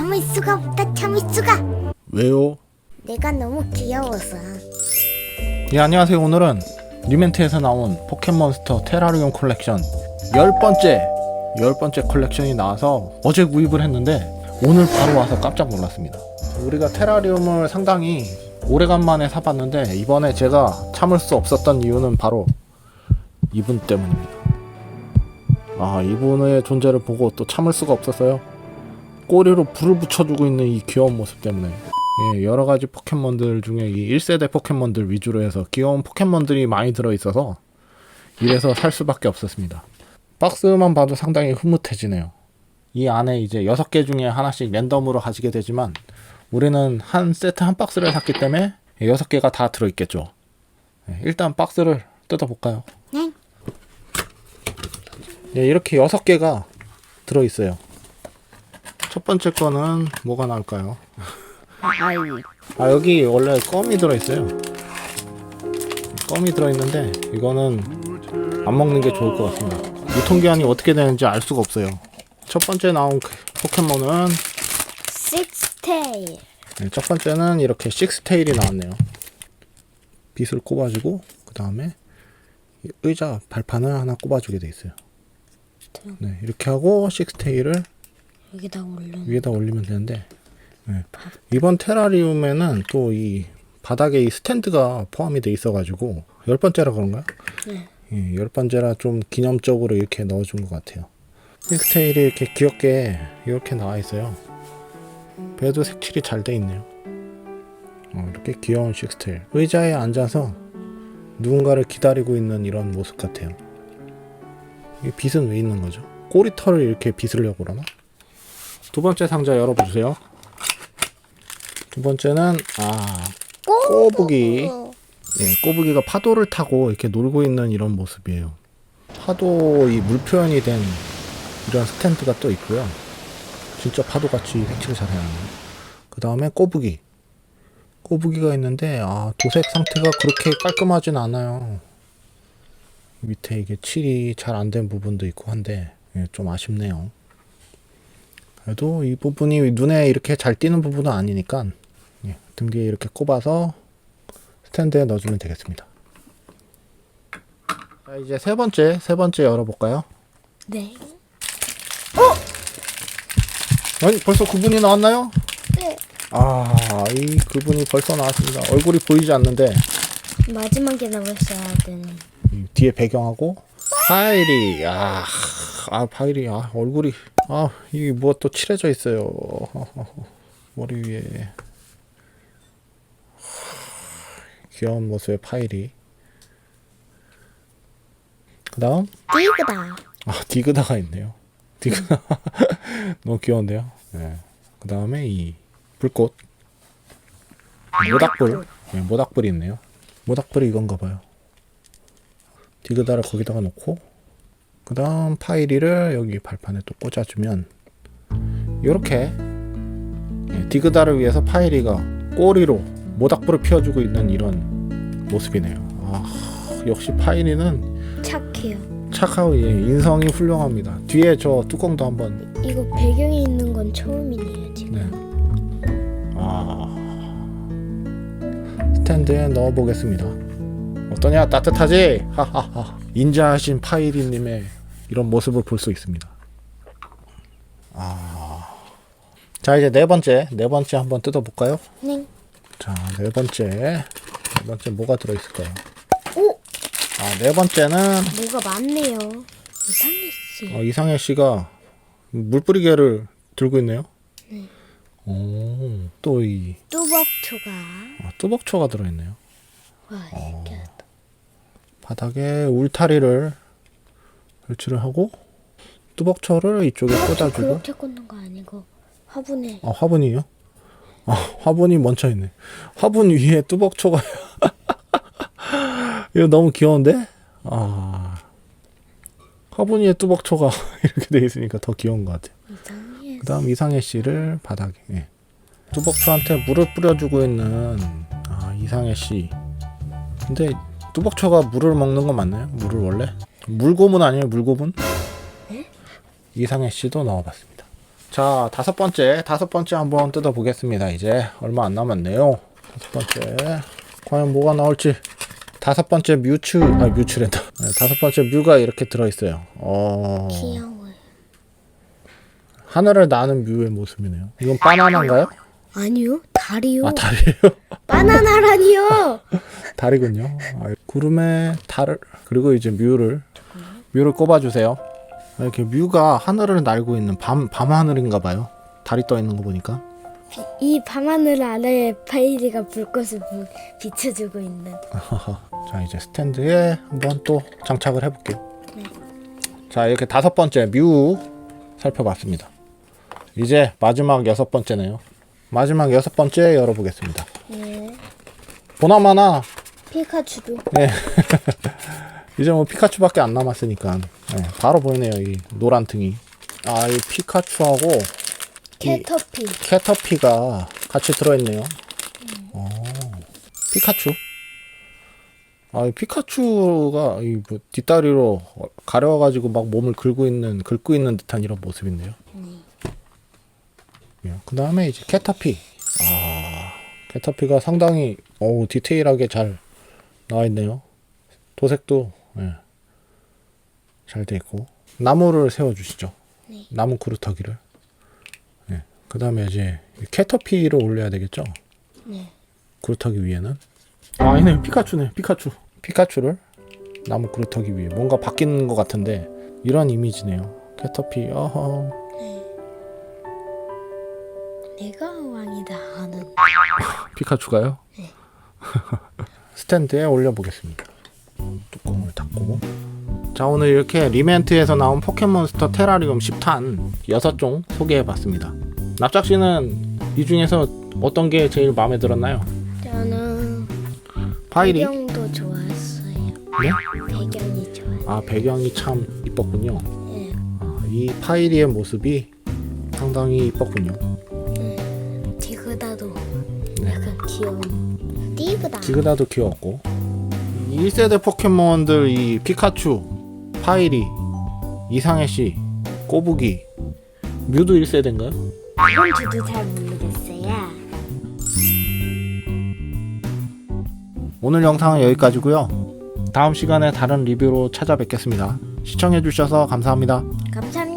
참을 수가 없다 참을 수가. 왜요? 내가 너무 귀여워서. 예 안녕하세요. 오늘은 뉴멘트에서 나온 포켓몬스터 테라리움 컬렉션 열 번째 열 번째 컬렉션이 나와서 어제 구입을 했는데 오늘 바로 와서 깜짝 놀랐습니다. 우리가 테라리움을 상당히 오래간만에 사봤는데 이번에 제가 참을 수 없었던 이유는 바로 이분 때문입니다. 아 이분의 존재를 보고 또 참을 수가 없었어요 꼬리로 불을 붙여주고 있는 이 귀여운 모습 때문에 예, 여러 가지 포켓몬들 중에 이 1세대 포켓몬들 위주로 해서 귀여운 포켓몬들이 많이 들어있어서 이래서 살 수밖에 없었습니다. 박스만 봐도 상당히 흐뭇해지네요. 이 안에 이제 6개 중에 하나씩 랜덤으로 가지게 되지만 우리는 한 세트 한 박스를 샀기 때문에 6개가 다 들어있겠죠. 예, 일단 박스를 뜯어볼까요? 네. 예, 이렇게 6개가 들어있어요. 첫 번째 거는 뭐가 나올까요? 아 여기 원래 껌이 들어있어요. 껌이 들어있는데 이거는 안 먹는 게 좋을 것 같습니다. 유통기한이 어떻게 되는지 알 수가 없어요. 첫 번째 나온 그 포켓몬은 식스테일. 네, 첫 번째는 이렇게 식스테일이 나왔네요. 빗을 꼽아주고 그 다음에 의자 발판을 하나 꼽아주게 돼 있어요. 네, 이렇게 하고 식스테일을 여기다 올려 위에다 올리면 되는데 네. 이번 테라리움에는 또 이 바닥에 이 스탠드가 포함이 돼 있어가지고 열 번째라 그런가요? 네. 예, 열 번째라 좀 기념적으로 이렇게 넣어준 것 같아요. 힐스테일이 이렇게 귀엽게 이렇게 나와 있어요. 배도 색칠이 잘 돼 있네요. 어, 이렇게 귀여운 식스테일. 의자에 앉아서 누군가를 기다리고 있는 이런 모습 같아요. 이 빛은 왜 있는 거죠? 꼬리털을 이렇게 빗으려고 그러나? 두 번째 상자 열어보세요. 두 번째는 아 꼬부기. 예, 꼬부기가 파도를 타고 이렇게 놀고 있는 이런 모습이에요. 파도 이 물 표현이 된 이런 스탠드가 또 있고요. 진짜 파도같이 색칠을 잘 해놨네요. 그 다음에 꼬부기. 꼬부기가 있는데 아 도색 상태가 그렇게 깔끔하진 않아요. 밑에 이게 칠이 잘 안 된 부분도 있고 한데 예, 좀 아쉽네요. 그래도 이 부분이 눈에 이렇게 잘 띄는 부분은 아니니까 예, 등 뒤에 이렇게 꼽아서 스탠드에 넣어주면 되겠습니다. 자 이제 세 번째 세 번째 열어볼까요? 네 아니 벌써 그분이 나왔나요? 네. 아 이 그분이 벌써 나왔습니다. 얼굴이 보이지 않는데 마지막에 나왔어야 되는 이 뒤에 배경하고 파일이 아, 아 파일이 아 얼굴이 아 이게 뭐또 칠해져 있어요. 머리 위에. 귀여운 모습의 파일이. 그 다음? 디그다. 아 디그다가 있네요. 디그다. 너무 귀여운데요? 네. 그 다음에 이 불꽃. 모닥불. 네, 모닥불이 있네요. 모닥불이 이건가 봐요 디그다를 거기다가 놓고 그 다음 파이리를 여기 발판에 또 꽂아주면 이렇게 디그다를 위해서 파이리가 꼬리로 모닥불을 피워주고 있는 이런 모습이네요. 아, 역시 파이리는 착해요. 착하고 예, 인성이 훌륭합니다. 뒤에 저 뚜껑도 한번. 이거 배경에 있는 건 처음이네요 지금. 네. 아 스탠드에 넣어 보겠습니다. 어떠냐 따뜻하지? 하하하. 인자하신 파이리님의 이런 모습을 볼 수 있습니다. 아. 자 이제 네 번째 네 번째 한번 뜯어볼까요? 네 자네 번째 네 번째 뭐가 들어있을까요? 오! 아네 번째는 뭐가 많네요 이상해 씨 어, 이상해 씨가 물뿌리개를 들고 있네요. 오, 또이 뚜벅초가 아, 뚜벅초가 들어있네요. 와 신기하다 바닥에 울타리를 설치를 하고 뚜벅초를 이쪽에 꽂아주고 그렇게 꽂는 거 아니고 화분에 아 화분이요? 아 화분이 멈춰 있네. 화분 위에 뚜벅초가 이거 너무 귀여운데? 아 화분 위에 뚜벅초가 이렇게 돼 있으니까 더 귀여운 것 같아요. 이상해 그 다음 이상해 씨를 바닥에 예. 뚜벅초한테 물을 뿌려주고 있는 아 이상해 씨. 근데 뚜벅초가 물을 먹는 거 맞나요? 물을 원래? 물고문 아니에요? 물고문? 이상해 씨도 넣어봤습니다. 자, 다섯 번째, 다섯 번째 한번 뜯어보겠습니다. 이제 얼마 안 남았네요. 다섯 번째, 과연 뭐가 나올지. 다섯 번째 뮤츠, 아 뮤츠랜다. 네, 다섯 번째 뮤가 이렇게 들어있어요. 어, 귀여워요. 하늘을 나는 뮤의 모습이네요. 이건 바나나인가요? 아니요, 다리요. 아 달이에요. 바나나라니요. 달이군요. 아, 구름에 달을 그리고 이제 뮤를 뮤를 꼽아주세요. 아, 이렇게 뮤가 하늘을 날고 있는 밤 밤하늘인가 봐요. 달이 떠 있는 거 보니까. 이 밤하늘 아래에 파이리가 불꽃을 부- 비춰주고 있는. 자 이제 스탠드에 한번 또 장착을 해볼게요. 자 이렇게 다섯 번째 뮤 살펴봤습니다. 이제 마지막 여섯 번째네요. 마지막 여섯 번째 열어보겠습니다. 예. 보나마나 피카츄도. 이제 뭐 피카츄밖에 안 남았으니까 네, 바로 보이네요 이 노란 등이. 아 이 피카츄하고 이 캐터피. 캐터피가 같이 들어있네요. 어, 피카츄. 아, 이 피카츄가 이 뭐 뒷다리로 가려워가지고 막 몸을 긁고 있는 긁고 있는 듯한 이런 모습인데요. 그 다음에 이제 캐터피. 아, 캐터피가 상당히 어우 디테일하게 잘 나와 있네요. 도색도 예, 잘돼 있고 나무를 세워주시죠. 네. 나무 그루터기를. 예. 그 다음에 이제 이 캐터피를 올려야 되겠죠. 네. 그루터기 위에는 아, 아니네 피카츄네 피카츄 피카츄를 나무 그루터기 위에 뭔가 바뀌는 것 같은데 이런 이미지네요. 캐터피 어허 내가 왕이다 하는. 피카츄가요? 스탠드에 올려보겠습니다. 뚜껑을 닫고. 자, 오늘 이렇게 리멘트에서 나온 포켓몬스터 테라리움 10탄 6종 소개해봤습니다. 납작 씨는 이 중에서 어떤 게 제일 마음에 들었나요? 저는 파이리? 배경도 좋았어요. 네? 배경이 좋아요. 아, 배경이 참 이뻤군요. 예. 아, 이 파이리의 모습이 상당히 이뻤군요. 지그다도 귀여웠고 1세대 포켓몬들 이 피카츄, 파이리, 이상해씨, 꼬부기 뮤도 1세대인가요? 그건 저도 잘 모르겠어요. 오늘 영상은 여기까지고요 다음 시간에 다른 리뷰로 찾아뵙겠습니다 시청해주셔서 감사합니다 감사합니다.